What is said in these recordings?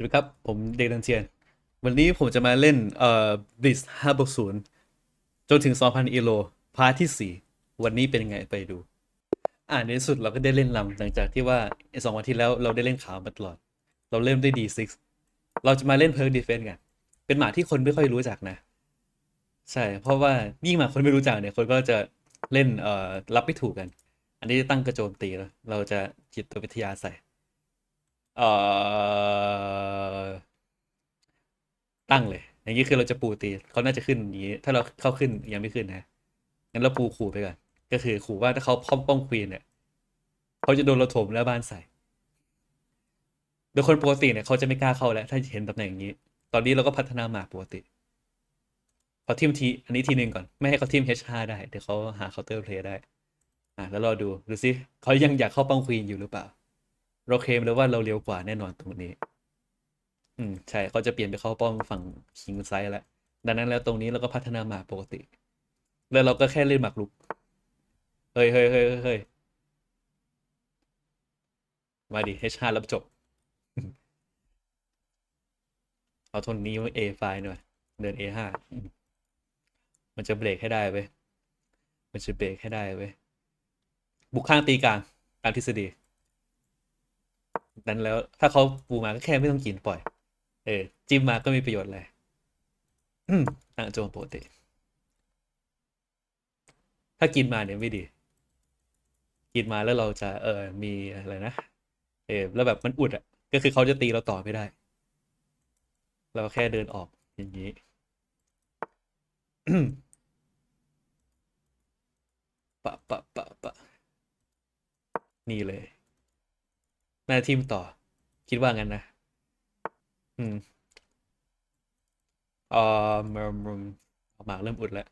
สวัสดีครับ ผมเด็กดันเทียน วันนี้ผมจะมาเล่นเอ่อ Blitz 5บวก0จนถึง2,000อีโล พาร์ทที่4วันนี้เป็นยังไงไปดู อ่าในที่สุดเราก็ได้เล่นลำหลังจากที่ว่าสองวันที่แล้วเราได้เล่นขาวมาตลอด เราเริ่มได้ D6 เราจะมาเล่นเพิร์กดีเฟนกันเป็นหมาที่คนไม่ค่อยรู้จักนะ ใช่ เพราะว่ายิ่งหมาคนไม่รู้จักเนี่ยคนก็จะเล่นเอ่อรับไม่ถูกกัน อันนี้ตั้งกระโจมตีแล้ว เราจะจิตวิทยาใส่ ตั้งเลย อย่างนี้คือเราจะปูตีเขาน่าจะขึ้นอย่างนี้ ถ้าเราเข้าขึ้นยังไม่ขึ้นนะงั้นเราปูขู่ไปก่อนก็คือขู่ว่าถ้าเขาป้อมป้องควีนเนี่ยเขาจะโดนเราถมแล้วบ้านใส่โดยคนปกติเนี่ยเขาจะไม่กล้าเข้าแล้ว ถ้าเห็นตำแหน่งอย่างนี้ ตอนนี้เราก็พัฒนาหมากปกติพอทิมทีอันนี้ทีหนึ่งก่อน ไม่ให้เขาทิม H5 ได้ เดี๋ยวเขาหาเคาน์เตอร์เพลย์ได้ อะแล้วรอดู ดูซิเขายังอยากเข้าป้องควีนอยู่หรือเปล่า เราเคลมเลยว่าเราเร็วกว่าแน่นอนตรงนี้ อืมใช่เขาจะเปลี่ยนไปเข้าป้อมฝั่งคิงไซด์แล้วดังนั้นแล้วตรงนี้เราก็พัฒนาหมากปกติ แล้วเราก็แค่เล่นหมากลุกเฮ้ยเฮ้ยเฮ้ยเฮ้ยเฮ้ยมาดิ H5 รับจบ เอาทนนี้ว่า A ไฟหน่อย เดิน A5 อืมมันจะเบรกให้ได้เว้ยมันจะเบรกให้ได้เว้ยบุกข้างตีกลางตามทฤษฎี นั้นแล้ว ถ้าเขาปูมาก็แค่ไม่ต้องกินปล่อย เออ จิ้มมาก็มีประโยชน์เลยอืมตั้งโจมปกติ ถ้ากินมาเนี่ยไม่ดี กินมาแล้วเราจะเออมีอะไรนะ เออแล้วแบบมันอุดอะ ก็คือเขาจะตีเราต่อไม่ได้ เราแค่เดินออกอย่างนี้ปะปะปะปะนี่เลย หน้าทีมต่อ คิดว่างั้นนะ อืมเอ่อมมมหมากเริ่มอุดแล้ว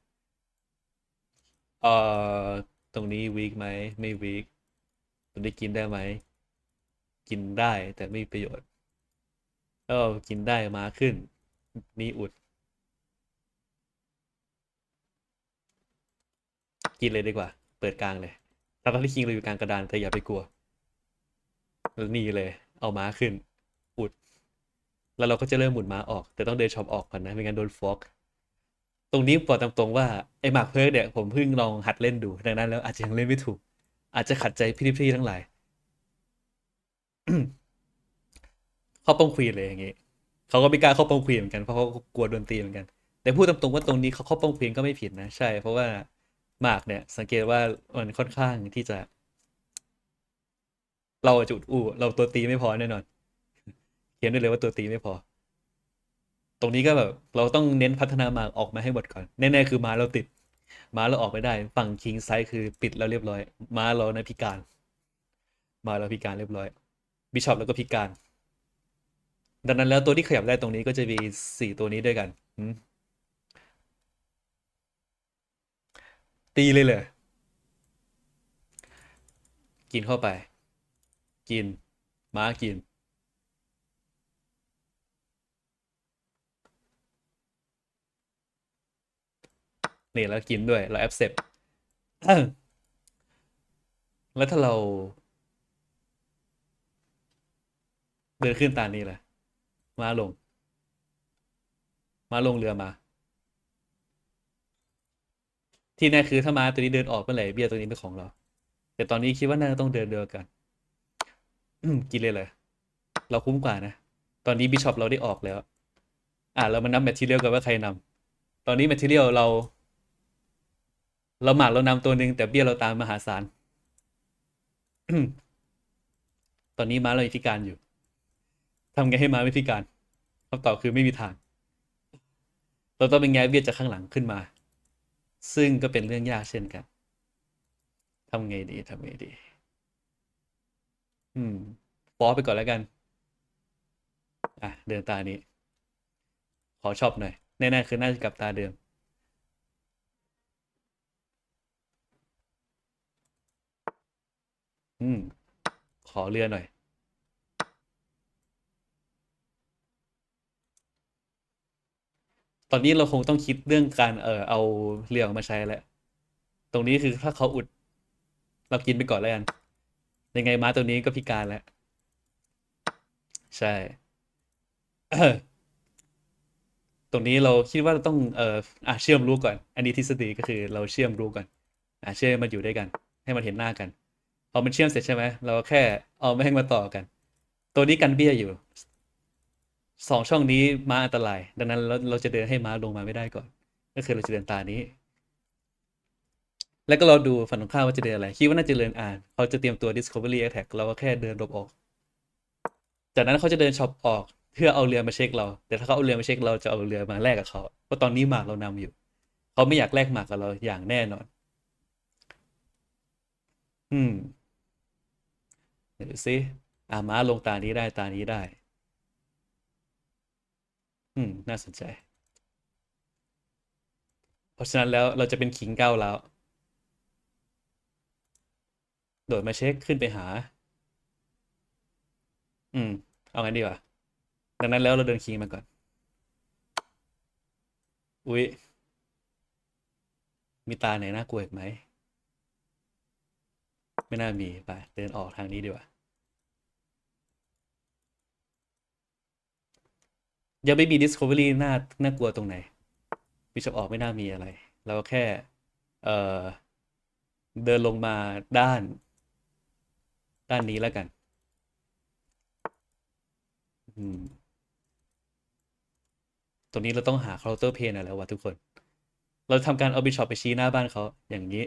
เอ่อตรงนี้วีคไหม ไม่วีคตรงนี้กินได้ไหม กินได้แต่ไม่มีประโยชน์เออกินได้มาขึ้น นี่อุด กินเลยดีกว่า เปิดกลางเลยทั้งที่คิงเราอยู่กลางกระดานแต่อย่าไปกลัว แล้วนี่เลย เอาม้าขึ้น อุด แล้วเราก็จะเริ่มหมุนม้าออก แต่ต้องเดินช็อปออกก่อนนะไม่งั้นโดนฟอกตรงนี้บอกตามตรงว่าไอ้หมากเพิร์กเนี่ยผมเพิ่งลองหัดเล่นดู ดังนั้นแล้วอาจจะยังเล่นไม่ถูก อาจจะขัดใจพี่ๆทั้งหลายเข้าป้องควีนเลยอย่างงี้เขาก็ไม่กล้าเข้าป้องควีนเหมือนกันเพราะเขากลัวโดนตีเหมือนกัน แต่พูดตามตรงว่าตรงนี้เขาเข้าป้องควีนก็ไม่ผิดนะ ใช่ เพราะว่าหมากเนี่ย สังเกตว่ามันค่อนข้างที่จะ เราอะจุดอู้เราตัวตีไม่พอแน่นอน เขียนได้เลยว่าตัวตีไม่พอ ตรงนี้ก็แบบเราต้องเน้นพัฒนามาออกมาให้หมดก่อน แน่ๆคือม้าเราติดม้าเราออกไม่ได้ ฝั่งคิงไซด์คือปิดแล้วเรียบร้อยม้าเราในพิการม้าเราพิการเรียบร้อยบิชอปแล้วก็พิการ ดังนั้นแล้วตัวที่ขยับได้ตรงนี้ก็จะมีสี่ตัวนี้ด้วยกันตีเลยเลยกินเข้าไป กิน ม้ากิน นี่แล้วกินด้วย เราแอปเซปแล้วถ้าเรา เดินขึ้นตานี้แหละมาลง มาลงเรือมา ที่แน่คือถ้ามาตัวนี้เดินออกเมื่อไหร่เบี้ยตัวนี้เป็นของเรา แต่ตอนนี้คิดว่าน่าจะต้องเดินเรือกัน กินเลยเลยเราคุ้มกว่านะ ตอนนี้บิชอปเราได้ออกแล้ว อะเรามานับแมทเทียลกันว่าใครนำตอนนี้แมทเทียลเรา เราหมากเรานำตัวหนึ่งแต่เบี้ยเราตามมหาศาลตอนนี้ม้าเราพิการอยู่ทำไงให้ม้าไม่พิการคำตอบคือไม่มีทาง เราต้องเป็นแง่เบี้ยจากข้างหลังขึ้นมา ซึ่งก็เป็นเรื่องยากเช่นกันทำไงดีทำไงดี อืมฟอสไปก่อนแล้วกัน อะ เดินตานี้ ขอชอบหน่อย แน่ๆคือน่าจะกลับตาเดิม อืม ขอเรือหน่อย ตอนนี้เราคงต้องคิดเรื่องการเออเอาเรือออกมาใช้แล้ว ตรงนี้คือถ้าเขาอุด เรากินไปก่อนแล้วกัน ยังไงม้าตัวนี้ก็พิการแล้ว ใช่ ตรงนี้เราคิดว่าเราต้องเอ่ออะเชื่อมรู้ก่อน อันนี้ทฤษฎีก็คือเราเชื่อมรู้ก่อน อะเชื่อมมันอยู่ด้วยกัน ให้มันเห็นหน้ากันพอมันเชื่อมเสร็จใช่ไหมเราแค่เอาแม่งมาต่อกัน ตัวนี้กันเบี้ยอยู่สองช่องนี้ม้าอันตราย ดังนั้นเราเราจะเดินให้ม้าลงมาไม่ได้ก่อน ก็คือเราจะเดินตานี้ แล้วก็เราดูฝั่งตรงข้ามว่าจะเดินอะไร คิดว่าน่าจะเดินอ่านเขาจะเตรียมตัว Discovery Attack เราก็แค่เดินหลบออก จากนั้นเขาจะเดินช็อปออกเพื่อเอาเรือมาเช็คเรา แต่ถ้าเขาเอาเรือมาเช็คเราจะเอาเรือมาแลกกับเขาเพราะตอนนี้หมากเรานำอยู่ เขาไม่อยากแลกหมากกับเราอย่างแน่นอน อืมเดี๋ยวดูสิอาม้าลงตานี้ได้ตานี้ได้ อืม น่าสนใจ เพราะฉะนั้นแล้วเราจะเป็นขิงเก้าแล้ว โดดมาเช็คขึ้นไปหา อืม เอางั้นดีกว่า ดังนั้นแล้วเราเดินคิงมาก่อน อุ๊ย มีตาไหนน่ากลัวอีกไหม ไม่น่ามีไปเดินออกทางนี้ดีกว่า ยังไม่มี Discovery น่า น่ากลัวตรงไหน บิชอปออกไม่น่ามีอะไร เราแค่ เอ่อ เดินลงมาด้าน ด้านนี้แล้วกัน อืมตรงนี้เราต้องหาเคาน์เตอร์เพนอะไรวะทุกคน เราทำการเอาบิชอปไปชี้หน้าบ้านเขาอย่างนี้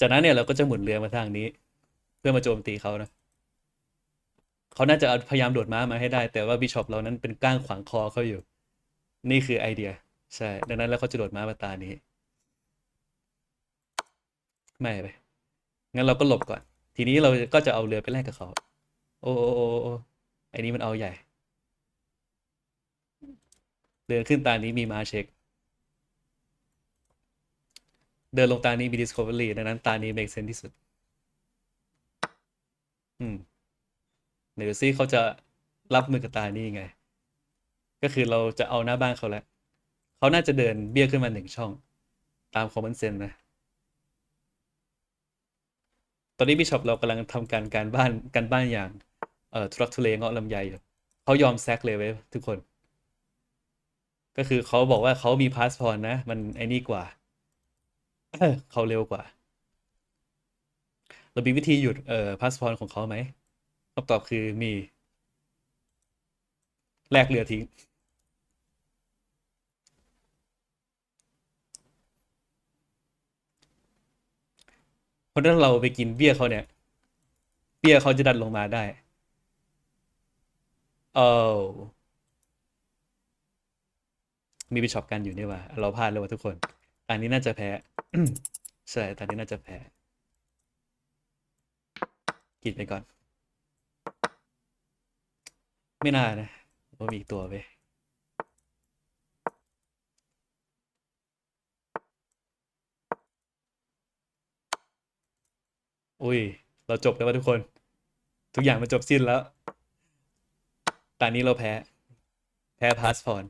จากนั้นเนี่ยเราก็จะหมุนเรือมาทางนี้ เพื่อมาโจมตีเขานะเขาน่าจะาพยายามโดดม้ามาให้ได้ แต่ว่าบิชอปเรานั้นเป็นก้างขวางคอเขาอยู่ นี่คือไอเดีย ใช่ ดังนั้นแล้วเขาจะโดดม้ามาตานี้ ไม่ไปงั้นเราก็หลบก่อน ทีนี้เราก็จะเอาเรือไปแลกกับเขา โอ้โอ้โอ้โอ้ไอ้นี้มันเอาใหญ่ เดินขึ้นตานี้มีมาเช็ค เดินลงตานี้มี Discovery ดังนั้นตานี้ make sense ที่สุด อืมเดี๋ยวซิเขาจะรับมือกับตานี้ยังไง ก็คือเราจะเอาหน้าบ้านเขาแล้ว เขาน่าจะเดินเบี้ยขึ้นมาหนึ่งช่อง ตาม common sense นะ ตอนนี้บิชอปเรากำลังทำการการบ้านการบ้านอย่าง เอ่อทุรักทุเลเงาะลำไยอยู่เขายอมแซกเลยเว้ยทุกคน ก็คือเขาบอกว่าเขามีพาสปอร์ตนะ มันไอ้นี่กว่าเขาเร็วกว่า เรามีวิธีหยุดเอ่อพาสปอร์ตของเขาไหมคำตอบคือมี แลกเรือทิ้ง เพราะถ้าเราไปกินเบี้ยเขาเนี่ย เบี้ยเขาจะดันลงมาได้เออมีบิชอปกันอยู่นี่ว่า เราพลาดเลยว่ะทุกคนอันนี้น่าจะแพ้ใช่ตอนนี้น่าจะแพ้ กินไปก่อน ไม่น่านะว่ามีอีกตัวไป อุ้ย เราจบแล้ววะทุกคน ทุกอย่างมันจบสิ้นแล้ว ตอนนี้เราแพ้ แพ้พาสปอร์ต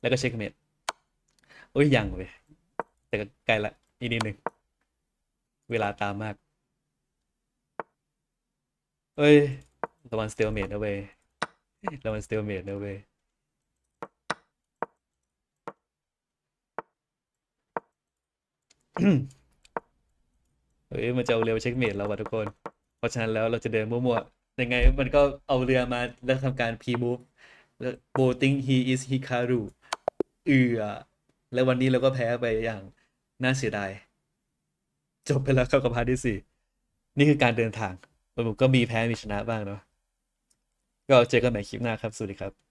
แล้วก็เช็คเมดโอ้ยยังเว้ยแต่ก็ใกล้ละอีกนิดหนึ่ง เวลาตามมาก เอ้ยระวังสเตลเมดนะเว้ยระวังสเตลเมดนะเว้ย เฮ้ยมันจะเอาเรือไปเช็คเมดแล้วว่ะทุกคน เพราะฉะนั้นแล้วเราจะเดินมั่วๆยังไงมันก็เอาเรือมาแล้วทำการ P-move แล้ว boating he is Hikaru เอือแล้ววันนี้เราก็แพ้ไปอย่างน่าเสียดาย จบไปแล้วครับกับพาร์ทที่สี่นี่คือการเดินทางผมก็มีแพ้มีชนะบ้างเนาะก็เจอกันใหม่คลิปหน้าครับ สวัสดีครับ